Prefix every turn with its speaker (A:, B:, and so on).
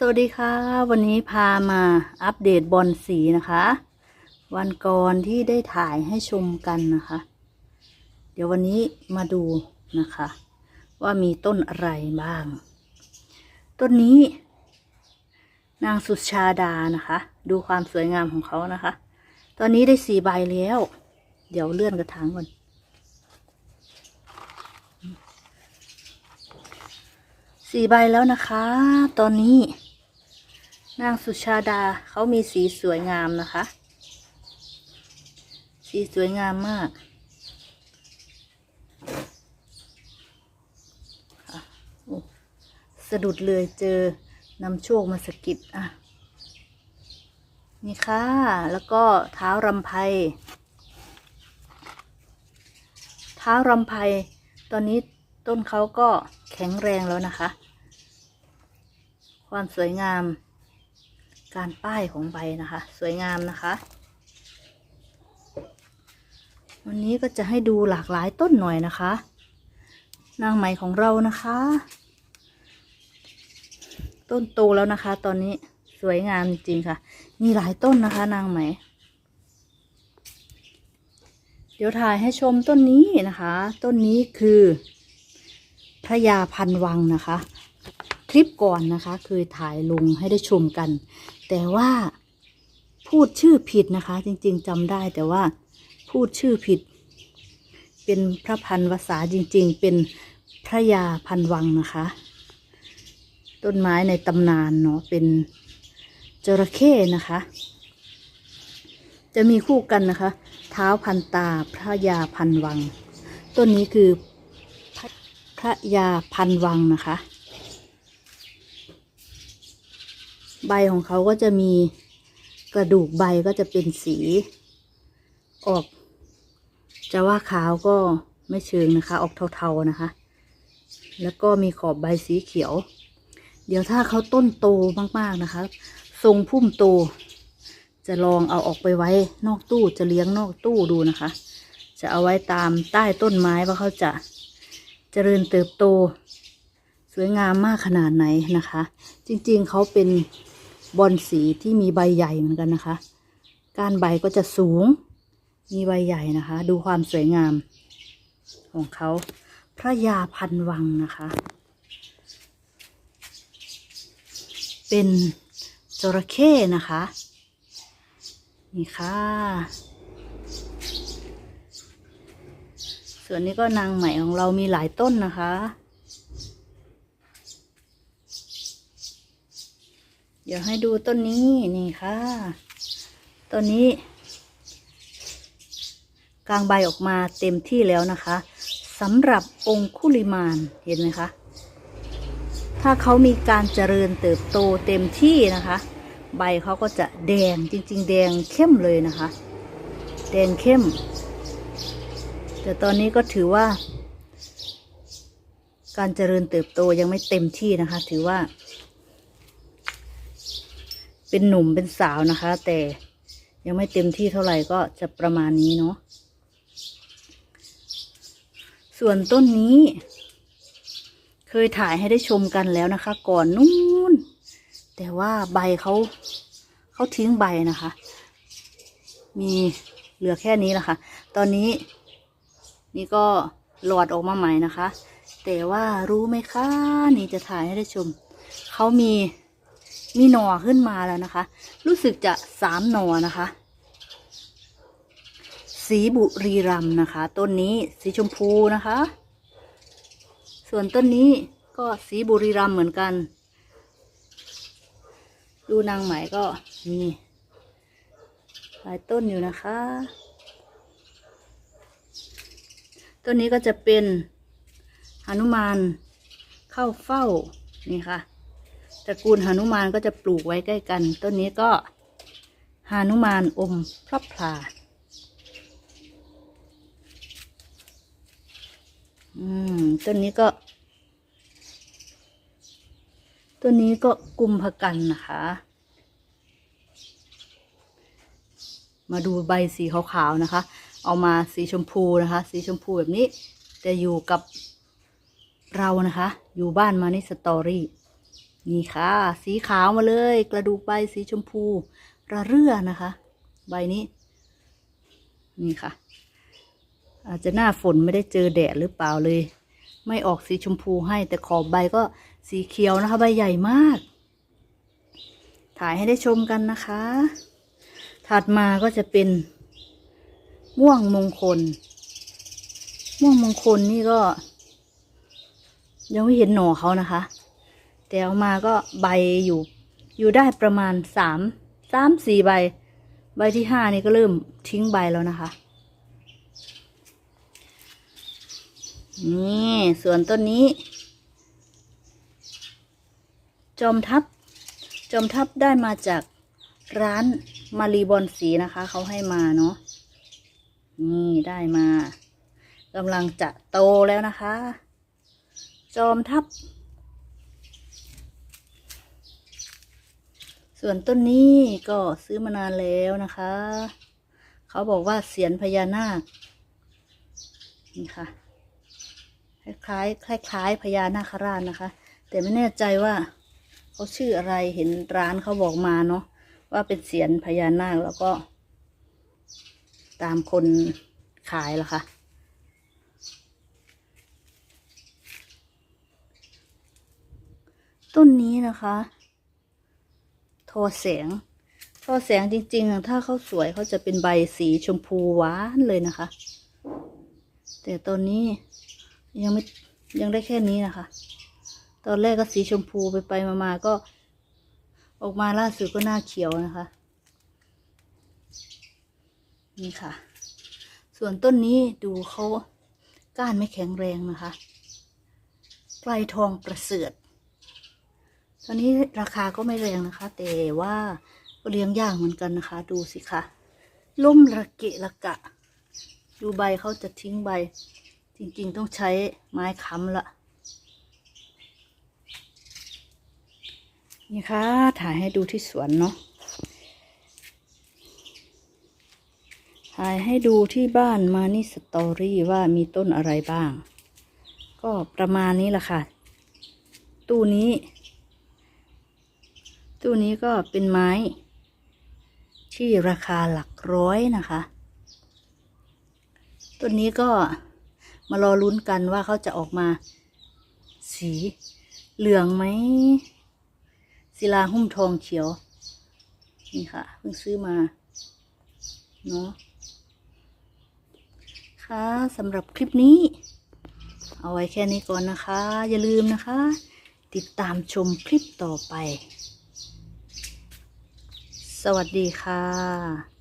A: สวัสดีค่ะ วันนี้พามาอัปเดตบอลสีนะคะ วันก่อนที่ได้ถ่ายให้ชมกันนะคะ เดี๋ยววันนี้มาดูนะคะ ว่ามีต้นอะไรบ้าง ต้นนี้ นางสุชาดานะคะ ดูความสวยงามของเขานะคะ ตอนนี้ได้สี่ใบแล้ว เดี๋ยวเลื่อนกระถางก่อนสี่ใบแล้วนะคะ ตอนนี้ นางสุชาดาเขามีสีสวยงามนะคะ สีสวยงามมากโอ้สะดุดเลยเจอนำโชคมาสะกิดอะ นี่ค่ะ แล้วก็เท้ารำไพเท้ารำไพตอนนี้ต้นเขาก็แข็งแรงแล้วนะคะ ความสวยงาม การป้ายของใบนะคะ สวยงามนะคะ วันนี้ก็จะให้ดูหลากหลายต้นหน่อยนะคะ นางไหมของเรานะคะ ต้นโตแล้วนะคะ ตอนนี้สวยงามจริงค่ะ มีหลายต้นนะคะ นางไหม เดี๋ยวถ่ายให้ชมต้นนี้นะคะ ต้นนี้คือพระยาพันวังนะคะ คลิปก่อนนะคะ เคยถ่ายลงให้ได้ชมกัน แต่ว่าพูดชื่อผิดนะคะ จริงๆจำได้แต่ว่าพูดชื่อผิด เป็นพระพันวษาจริง ๆ เป็นพระยาพันวังนะคะ ต้นไม้ในตำนานเนาะเป็นจระเข้นะคะ จะมีคู่กันนะคะ เท้าพันตาพระยาพันวัง ต้นนี้คือพระพระยาพันวังนะคะ ใบของเขาก็จะมีกระดูกใบก็จะเป็นสี ออก จะว่าขาวก็ไม่เชิงนะคะ ออกเทาๆนะคะ แล้วก็มีขอบใบสีเขียว เดี๋ยวถ้าเขาต้นโตมากๆนะคะ ทรงพุ่มโต จะลองเอาออกไปไว้นอกตู้จะเลี้ยงนอกตู้ดูนะคะ จะเอาไว้ตามใต้ต้นไม้ว่าเขาจะเจริญเติบโต สวยงามมากขนาดไหนนะคะ จริงๆเขาเป็น บอนสีที่มีใบใหญ่เหมือนกันนะคะ ก้านใบก็จะสูง มีใบใหญ่นะคะ ดูความสวยงาม ของเขาพระยาพันวังนะคะ เป็นจระเข้นะคะ นี่ค่ะ ส่วนนี้ก็นางไหม่ของเรามีหลายต้นนะคะ เดี๋ยวให้ดูต้นนี้นี่ค่ะต้นนี้ กลางใบออกมาเต็มที่แล้วนะคะสำหรับองคุลิมานเห็นไหมคะ ถ้าเขามีการเจริญเติบโตเต็มที่นะคะ ใบเขาก็จะแดงจริง ๆ แดงเข้มเลยนะคะ แดงเข้ม แต่ตอนนี้ก็ถือว่า การเจริญเติบโตยังไม่เต็มที่นะคะ ถือว่า เป็นหนุ่มเป็นสาวนะคะ แต่ยังไม่เต็มที่เท่าไหร่ก็จะประมาณนี้เนาะส่วนต้นนี้ เคยถ่ายให้ได้ชมกันแล้วนะคะ ก่อนนู้นแต่ว่าใบเขาเขาทิ้งใบนะคะ มีเหลือแค่นี้แหละค่ะ ตอนนี้นี่ก็หลอดออกมาใหม่นะคะ แต่ว่ารู้ไหมคะ นี่จะถ่ายให้ได้ชม เขามี มีหน่อขึ้นมาแล้วนะคะ รู้สึกจะสามหน่อนะคะ สีบุรีรัมนะคะ ต้นนี้สีชมพูนะคะ ส่วนต้นนี้ก็สีบุรีรัมเหมือนกัน ดูนางไหมก็มีหลายต้นอยู่นะคะ ต้นนี้ก็จะเป็นหนุมานเข้าเฝ้านี่ค่ะ ตระกูลหนุมานก็จะปลูกไว้ใกล้กัน ต้นนี้ก็หนุมานอมพระพลาอืมต้นนี้ก็ ต้นนี้ก็กุมภกันนะคะ มาดูใบสีขาวๆนะคะ เอามาสีชมพูนะคะ สีชมพูแบบนี้จะอยู่กับเรานะคะ อยู่บ้านมานิสตอรี่ นี่ค่ะ สีขาวมาเลย กระดูกใบสีชมพูระเรื่อนะคะ ใบนี้ นี่ค่ะ อาจจะหน้าฝนไม่ได้เจอแดดหรือเปล่าเลย ไม่ออกสีชมพูให้ แต่ขอบใบก็สีเขียวนะคะ ใบใหญ่มาก ถ่ายให้ได้ชมกันนะคะ ถัดมาก็จะเป็น ม่วงมงคล ม่วงมงคลนี่ก็ ยังไม่เห็นหน่อเขานะคะ แต่เอามาก็ใบอยู่อยู่ได้ประมาณสามสามสี่ใบ ใบที่ห้านี่ก็เริ่มทิ้งใบแล้วนะคะ นี่ส่วนต้นนี้ จอมทัพจอมทัพได้มาจากร้านมารีบอนสีนะคะ เขาให้มาเนาะนี่ได้มากำลังจะโตแล้วนะคะ จอมทัพ ส่วนต้นนี้ก็ซื้อมานานแล้วนะคะ เขาบอกว่าเสียนพญานาค นี่ค่ะ คล้ายคล้ายคล้ายพญานาคราชนะคะ แต่ไม่แน่ใจว่าเขาชื่ออะไร เห็นร้านเขาบอกมาเนาะว่าเป็นเสียนพญานาคแล้วก็ ตามคนขายละค่ะ ต้นนี้นะคะ ทอแสงทอแสงจริงๆ ถ้าเขาสวยเขาจะเป็นใบสีชมพูหวานเลยนะคะ แต่ตอนนี้ยังไม่ยังได้แค่นี้นะคะ ตอนแรกก็สีชมพูไปไปมาๆก็ ออกมาล่าสุดก็หน้าเขียวนะคะ นี่ค่ะ ส่วนต้นนี้ดูเขาก้านไม่แข็งแรงนะคะไกลทองประเสริฐ ตอนนี้ราคาก็ไม่แรงนะคะ แต่ว่าเลี้ยงยากเหมือนกันนะคะ ดูสิคะล่มระเกะระกะ ดูใบเขาจะทิ้งใบ จริงๆต้องใช้ไม้ค้ำละนี่ค่ะถ่ายให้ดูที่สวนเนาะถ่ายให้ดูที่บ้านมานี่สตอรี่ว่ามีต้นอะไรบ้าง ก็ประมาณนี้แหละค่ะ ตู้นี้ ตู้นี้ก็เป็นไม้ ที่ราคาหลักร้อยนะคะ ต้นนี้ก็มารอลุ้นกันว่าเขาจะออกมา สีเหลืองไหมศิลาหุ้มทองเขียว นี่ค่ะ เพิ่งซื้อมา เนาะค่ะสำหรับคลิปนี้ เอาไว้แค่นี้ก่อนนะคะ อย่าลืมนะคะ ติดตามชมคลิปต่อไป สวัสดีค่ะ